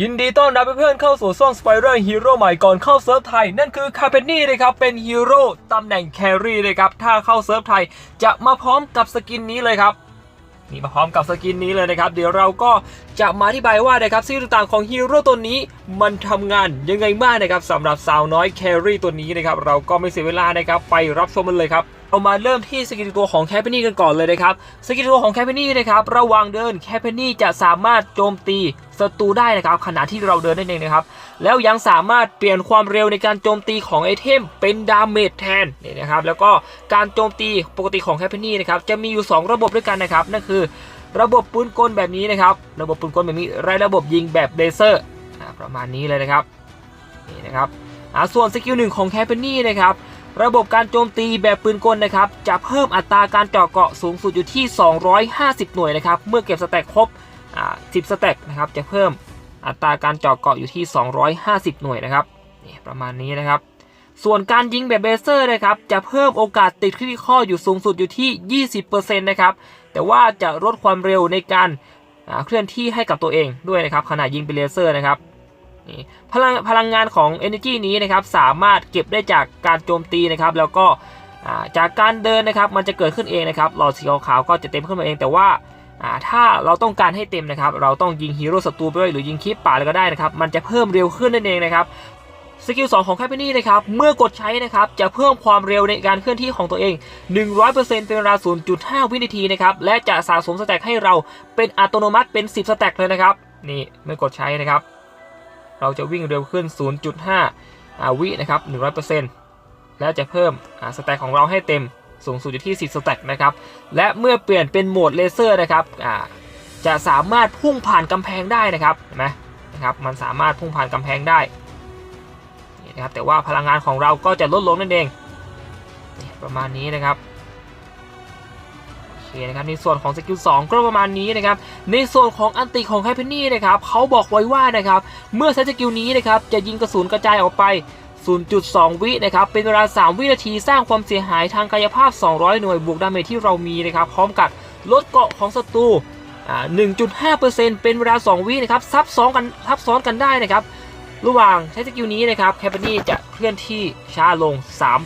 ยินดีต้อนรับเพื่อนๆเข้าสู่ช่อง Spider Hero ใหม่ก่อนเข้าเซิร์ฟไทย นั่นคือคาเปนนี่นะครับเป็นฮีโร่ตำแหน่งแครี่เลยครับถ้าเข้าเซิร์ฟไทยจะมาพร้อมกับสกินนี้เลยครับนี่มาพร้อมกับสกินนี้เลยนะครับ เดี๋ยวเราก็จะมาอธิบายว่านะครับสิ่งต่างๆของฮีโร่ตัวนี้มันทำงานยังไงบ้างนะครับสำหรับสาวน้อยแครี่ตัวนี้นะครับเราก็ไม่เสียเวลานะครับไปรับชมมันเลยครับ เรามาเริ่มที่สกิลตัวของแคปเปนี่กันก่อนเลยนะครับสกิลตัวของแคปเปนี่นะครับระหว่างเดินแคปเปนี่จะสามารถโจมตีศัตรูได้นะครับขณะที่เราเดินนั่นเองนะครับแล้วยังสามารถเปลี่ยนความเร็วในการโจมตีของไอเทมเป็นดาเมจแทนนี่นะครับแล้วก็การโจมตีปกติของแคปเปนี่นะครับจะมีอยู่ 2 ระบบด้วยกันนะครับนั่นคือ ระบบปืนกลแบบนี้นะครับระบบปืนกลแบบนี้และระบบยิงแบบเลเซอร์ประมาณนี้เลยนะครับนี่นะครับส่วนสกิลหนึ่งของแคปเปนี่นะครับ ระบบการโจมตีแบบปืนกลนะครับ จะเพิ่มอัตราการเจาะเกาะสูงสุดอยู่ที่ 250 หน่วยนะครับ เมื่อเก็บสแต็กครบ 10 สแต็กนะครับ จะเพิ่มอัตราการเจาะเกาะอยู่ที่ 250 หน่วยนะครับนี่ประมาณนี้นะครับ ส่วนการยิงแบบเบเซอร์นะครับ จะเพิ่มโอกาสติดคริติคออยู่สูงสุดอยู่ที่ 20%นะครับ แต่ว่าจะลดความเร็วในการเคลื่อนที่ให้กับตัวเองด้วยนะครับขณะยิงเป็นเลเซอร์นะครับ นี่พลังพลังงานของ Energy นี้นะครับสามารถเก็บได้จากการโจมตีนะครับแล้วก็จากการเดินนะครับมันจะเกิดขึ้นเองนะครับหลอดสีขาวๆก็จะเต็มขึ้นมาเองแต่ว่าอ่าถ้าเราต้องการให้เต็มนะครับเราต้องยิงฮีโร่ศัตรูไปด้วยหรือยิงคลิปป่าเลยก็ได้นะครับมันจะเพิ่มเร็วขึ้นนั่นเองนะครับสกิล2ของแคปเปนี่นะครับเมื่อกดใช้นะครับจะเพิ่มความเร็วในการเคลื่อนที่ของตัวเอง 100%เป็นเวลา 0.5 วินาทีนะครับและจะสะสมสแต็กให้เราเป็นอัตโนมัติเป็น 10 สแต็กเลยนะครับนี่เมื่อกดใช้นะครับ เราจะวิ่งเร็วขึ้น 0.5 วินะครับ 100%แล้วจะเพิ่มสแต็กของเราให้เต็มสูงสุดอยู่ที่ 10 สแต็กนะครับ และเมื่อเปลี่ยนเป็นโหมดเลเซอร์นะครับจะสามารถพุ่งผ่านกำแพงได้นะครับเห็นไหมนะครับ มันสามารถพุ่งผ่านกำแพงได้นี่นะครับแต่ว่าพลังงานของเราก็จะลดลงนั่นเอง ประมาณนี้นะครับ คนะครับในส่วนของสกิล2ก็ประมาณนี้นะครับในส่วนของอันติของไฮเพนนี่นะครับเขาบอกไว้ว่านะครับเมื่อใช้สกิลนี้นะครับจะยิงกระสุนกระจายออกไป 0.2 วินะครับเป็นเวลา 3 วินาทีสร้างความเสียหายทางกายภาพ 200 หน่วยบวกดาเมจที่เรามีนะครับพร้อมกับลดเกาะของศัตรูอ่า1.5%เป็นเวลา 2 วินะครับซับซ้อนกันทับซ้อนกันได้นะครับระหว่างใช้สกิลนี้นะครับแคปเปนี่จะเคลื่อนที่ช้าลง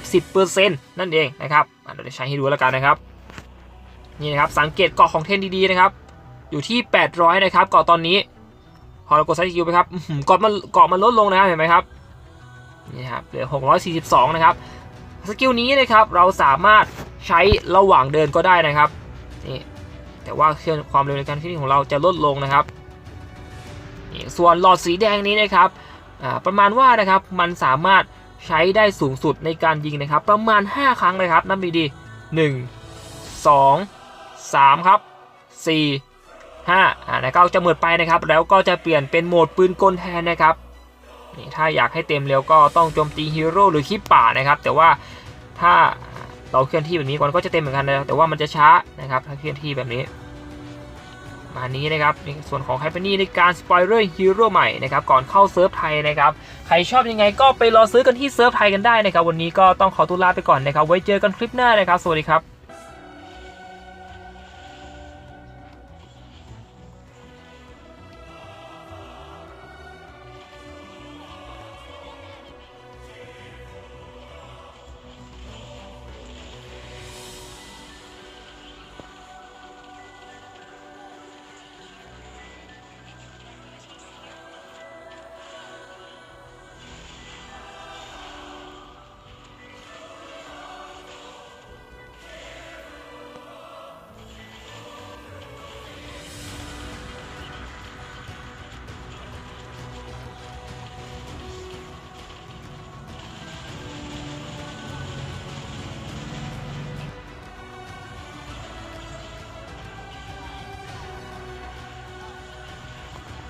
30%นั่นเองนะครับอะเราจะใช้ให้ดูแล้วกันนะครับ นี่นะครับสังเกตเกาะของเทนดีๆนะครับ อยู่ที่ 800 นะครับเกาะตอนนี้ พอเรากดสกิลไปครับเกาะมันเกาะมันลดลงนะครับเห็นไหมครับนี่ครับเหลือ 642 นะครับสกิลนี้นะครับเราสามารถใช้ระหว่างเดินก็ได้นะครับนี่แต่ว่าเคลื่อนความเร็วในการเคลื่อนของเราจะลดลงนะครับนี่ส่วนหลอดสีแดงนี้นะครับประมาณว่านะครับมันสามารถใช้ได้สูงสุดในการยิงนะครับ ประมาณ 5 ครั้งเลยครับนับดีๆ1 2 3 ครับ 4 5อ่าแล้วก็จะหมดไปนะครับ แล้วก็จะเปลี่ยนเป็นโหมดปืนกลแทนนะครับนี่ถ้าอยากให้เต็มเร็วก็ต้องโจมตีฮีโร่หรือคลิปป่านะครับ แต่ว่าถ้าเราเคลื่อนที่แบบนี้ก่อนก็จะเต็มเหมือนกันนะแต่ว่ามันจะช้านะครับ ถ้าเคลื่อนที่แบบนี้ มานี้นะครับในส่วนของไฮเปอร์นี่ในการสปอยเลอร์ฮีโร่ใหม่นะครับก่อนเข้าเซิร์ฟไทยนะครับ ใครชอบยังไงก็ไปรอซื้อกันที่เซิร์ฟไทยกันได้นะครับ วันนี้ก็ต้องขอตัวลาไปก่อนนะครับ ไว้เจอกันคลิปหน้านะครับ สวัสดีครับ